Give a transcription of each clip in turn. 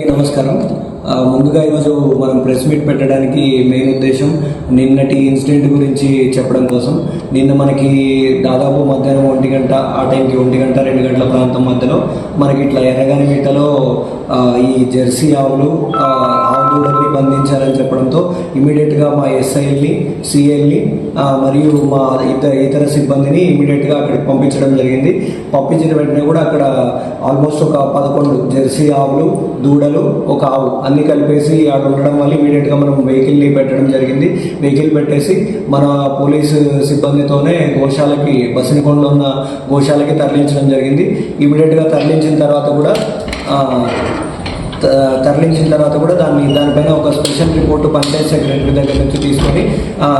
నమస్కారం. ముందుగా ఈరోజు మనం ప్రెస్ మీట్ పెట్టడానికి మెయిన్ ఉద్దేశం నిన్నటి ఇన్సిడెంట్ గురించి చెప్పడం కోసం. నిన్న మనకి దాదాపు మధ్యాహ్నం ఒంటి గంట ఆ టైంకి ఒంటి గంట రెండు గంటల ప్రాంతం మధ్యలో మనకి ఇట్లా ఎర్రగాని మీటలో ఈ జెర్సీ ఆవులు ఆవు దూడల్ని బంధించారని చెప్పడంతో ఇమీడియట్గా మా ఎస్ఐల్ని సిఎల్ని మరియు మా ఇతర ఇతర సిబ్బందిని ఇమీడియట్గా అక్కడికి పంపించడం జరిగింది. పంపించిన వెంటనే కూడా అక్కడ ఆల్మోస్ట్ ఒక పదకొండు జెర్సీ ఆవులు దూడలు ఒక ఆవు అన్ని కలిపేసి ఆడ ఉండడం వల్ల ఇమీడియట్గా మనం వెహికల్ని పెట్టడం జరిగింది. వెహికల్ పెట్టేసి మన పోలీసు సిబ్బందితోనే గోశాలకి బసినకొండలో ఉన్న గోశాలకి తరలించడం జరిగింది. ఇమీడియట్గా తరలించిన తర్వాత కూడా తరలించిన తర్వాత కూడా దాన్ని దానిపైన ఒక స్పెషల్ రిపోర్టు పంచాయత్ సెక్రటరీ దగ్గర నుంచి తీసుకొని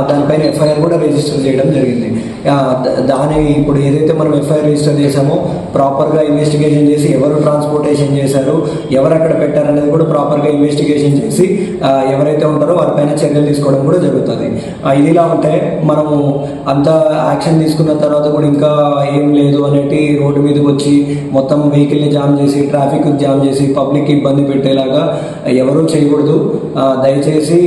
దానిపైన ఎఫ్ఐఆర్ కూడా రిజిస్టర్ చేయడం జరిగింది. దాని ఇప్పుడు ఏదైతే మనం ఎఫ్ఐఆర్ రిజిస్టర్ చేశామో ప్రాపర్గా ఇన్వెస్టిగేషన్ చేసి ఎవరు ట్రాన్స్పోర్టేషన్ చేశారు ఎవరు అక్కడ పెట్టారనేది కూడా ప్రాపర్గా ఇన్వెస్టిగేషన్ చేసి ఎవరైతే ఉంటారో వారిపైన చర్యలు తీసుకోవడం కూడా జరుగుతుంది. ఇదిలా ఉంటే మనము అంత యాక్షన్ తీసుకున్న తర్వాత కూడా ఇంకా ఏం లేదు అనేటి రోడ్డు మీదకి వచ్చి మొత్తం వెహికల్ని జామ్ చేసి ట్రాఫిక్ జామ్ చేసి పబ్లిక్ ఇబ్బంది పెట్టేలాగా ఎవరూ చేయకూడదు. దయచేసి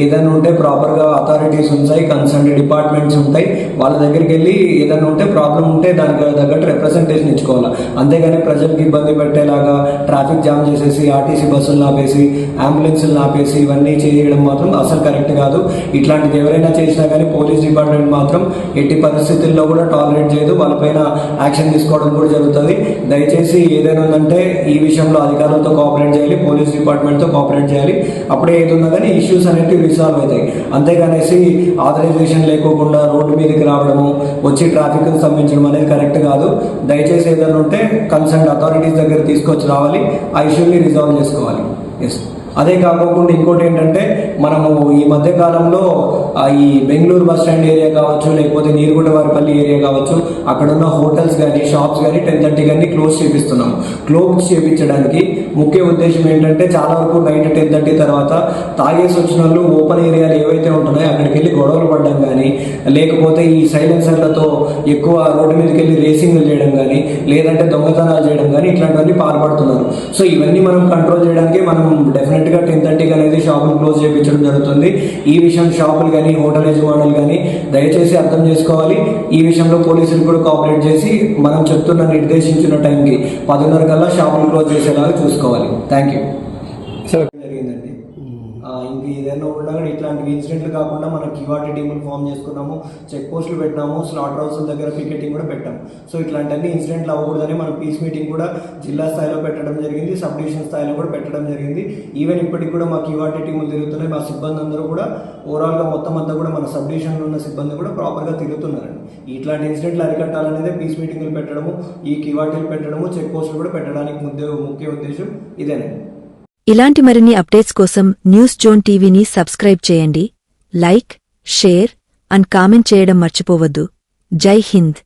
ఏదైనా ఉంటే ప్రాపర్గా అథారిటీస్ ఉంటాయి కన్సర్న్ డిపార్ట్మెంట్స్ ఉంటాయి. వాళ్ళ దగ్గరికి వెళ్ళి ఏదైనా ఉంటే ప్రాబ్లం ఉంటే దానికి తగ్గట్టు రిప్రజెంటేషన్ ఇచ్చుకోవాలి. అంతేగాని ప్రజలకు ఇబ్బంది పెట్టేలాగా ట్రాఫిక్ జామ్ చేసేసి ఆర్టీసీ బస్సులు ఆపేసి అంబులెన్స్లు ఆపేసి ఇవన్నీ చేయడం మాత్రం అసలు కరెక్ట్ కాదు. ఇట్లాంటిది ఎవరైనా చేసినా కానీ పోలీస్ డిపార్ట్మెంట్ మాత్రం ఎట్టి పరిస్థితుల్లో కూడా టాలరేట్ చేయదు. వాళ్ళపైన యాక్షన్ తీసుకోవడం కూడా జరుగుతుంది. దయచేసి ఏదైనా ఉందంటే ఈ విషయంలో అధికారులతో కోఆపరేట్ చేయాలి పోలీస్ డిపార్ట్మెంట్తో కోఆపరేట్ చేయాలి. అప్పుడే ఏది కానీ ఇష్యూస్ అనేవి రిసాల్వ్ అవుతాయి. అంతేగానేసి ఆథరైజేషన్ లేకోకుండా రోడ్డు మీదకి రావడము వచ్చి ట్రాఫిక్ స్తంభించడం అనేది కరెక్ట్ కాదు. దయచేసి ఏదైనా ఉంటే కన్సర్న్ అథారిటీస్ దగ్గర తీసుకొచ్చి రావాలి. ఆ ఇష్యూని రిజాల్వ్ చేసుకోవాలి. ఎస్ అదే కాకుండా ఇంకోటి ఏంటంటే మనము ఈ మధ్య కాలంలో ఈ బెంగళూరు బస్ స్టాండ్ ఏరియా కావచ్చు లేకపోతే నీరుగుండవారిపల్లి ఏరియా కావచ్చు అక్కడ ఉన్న హోటల్స్ కానీ షాప్స్ కానీ టెన్ థర్టీ కానీ క్లోజ్ చేపిస్తున్నాం క్లోజ్ చేపించడానికి ముఖ్య ఉద్దేశం ఏంటంటే చాలా వరకు నైట్ టెన్ థర్టీ తర్వాత తాగేసి వచ్చిన వాళ్ళు ఓపెన్ ఏరియాలు ఏవైతే ఉంటున్నాయో అక్కడికి వెళ్ళి గొడవలు పడడం కానీ లేకపోతే ఈ సైలెన్సర్లతో ఎక్కువ రోడ్డు మీదకి వెళ్ళి రేసింగ్లు చేయడం కానీ లేదంటే దొంగతనాలు చేయడం కానీ ఇట్లాంటివన్నీ పాల్పడుతున్నారు. సో ఇవన్నీ మనం కంట్రోల్ చేయడానికి మనం డెఫినెట్గా టెన్ థర్టీకి అనేది షాపులు క్లోజ్ చేయించడం జరుగుతుంది. ఈ విషయం షాపులు కానీ హోటల్ యజమానులు కానీ దయచేసి అర్థం చేసుకోవాలి. ఈ విషయంలో పోలీసులు కూడా కోఆపరేట్ చేసి మనం చెప్తున్న నిర్దేశించిన టైంకి పదిన్నర కల్లా షాపులు క్లోజ్ చేసేలాగా చూసుకోవాలి. థ్యాంక్ యూ జరిగిందండి? ఆ, ఇంక ఏదైనా ఉన్నా కూడా ఇట్లాంటి ఇన్సిడెంట్లు కాకుండా మనం క్యూఆర్టీ టీములు ఫామ్ చేసుకున్నాము చెక్ పోస్టులు పెట్టినాము స్లాటర్ హౌస్ దగ్గర పికెటింగ్ కూడా పెట్టాము. సో ఇట్లాంటివన్నీ ఇన్సిడెంట్లు అవ్వకూడదని మనం పీస్ మీటింగ్ కూడా జిల్లా స్థాయిలో పెట్టడం జరిగింది సబ్ డివిజన్ స్థాయిలో కూడా పెట్టడం జరిగింది. ఈవెన్ ఇప్పటికి కూడా మా క్యూఆర్టీ టీములు తిరుగుతున్నాయి మా సిబ్బంది అందరూ కూడా ఓవరాల్గా మొత్తం అంతా కూడా మన సబ్ డివిజన్లో ఉన్న సిబ్బంది కూడా ప్రాపర్గా తిరుగుతున్నారండి. ఇట్లాంటి ఇన్సిడెంట్లు అరికట్టాలనేదే పీస్ మీటింగ్లు పెట్టడము ఈ క్యూఆర్టీలు పెట్టడము చెక్ పోస్టులు కూడా పెట్టడానికి ముద్ద ముఖ్య ఉద్దేశం ఇదేనండి. ఇలాంటి మరిన్ని అప్డేట్స్ కోసం న్యూస్ జోన్ టీవీని సబ్స్క్రైబ్ చేయండి లైక్ షేర్ అండ్ కామెంట్ చేయడం మర్చిపోవద్దు. జై హింద్.